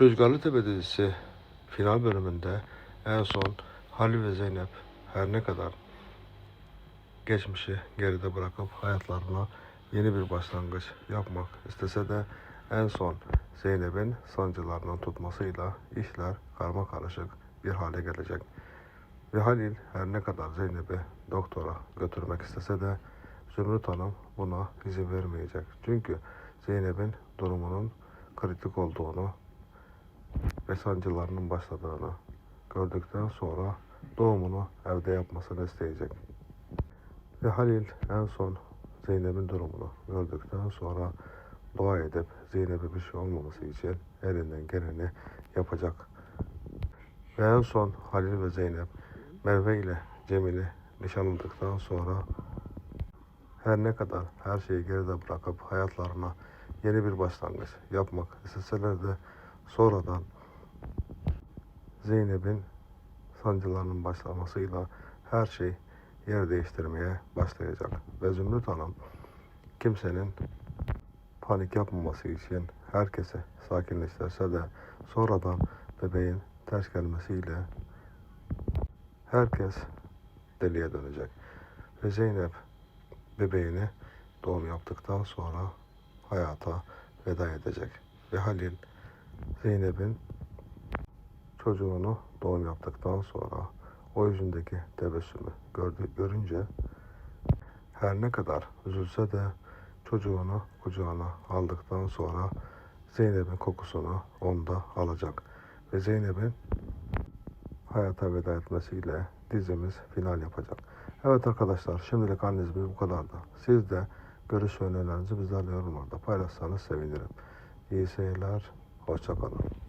Rüzgarlı Tepe dizisi final bölümünde en son Halil ve Zeynep her ne kadar geçmişi geride bırakıp hayatlarına yeni bir başlangıç yapmak istese de en son Zeynep'in sancılarının tutmasıyla işler karma karışık bir hale gelecek. Ve Halil her ne kadar Zeynep'i doktora götürmek istese de Zümrüt Hanım buna izin vermeyecek. Çünkü Zeynep'in durumunun kritik olduğunu ve sancılarının başladığını gördükten sonra doğumunu evde yapmasını isteyecek. Ve Halil en son Zeynep'in durumunu gördükten sonra dua edip Zeynep'e bir şey olmaması için elinden geleni yapacak. Ve en son Halil ve Zeynep Merve ile Cemil'i nişanladıktan sonra her ne kadar her şeyi geride bırakıp hayatlarına yeni bir başlangıç yapmak isteseler de sonradan Zeynep'in sancılarının başlamasıyla her şey yer değiştirmeye başlayacak. Ve Zümrüt Hanım kimsenin panik yapmaması için herkese sakinleştirse de sonradan bebeğin ters gelmesiyle herkes deliye dönecek. Ve Zeynep bebeğini doğum yaptıktan sonra hayata veda edecek. Ve Halil Zeynep'in çocuğunu doğum yaptıktan sonra o yüzündeki tebessümü gördü, görünce her ne kadar üzülse de çocuğunu kucağına aldıktan sonra Zeynep'in kokusunu onda alacak. Ve Zeynep'in hayata veda etmesiyle dizimiz final yapacak. Evet arkadaşlar şimdilik analizimiz bu kadardı. Siz de görüş ve önerilerinizi bizlerle yorumlarda paylaşsanız sevinirim. İyi seyirler, hoşçakalın.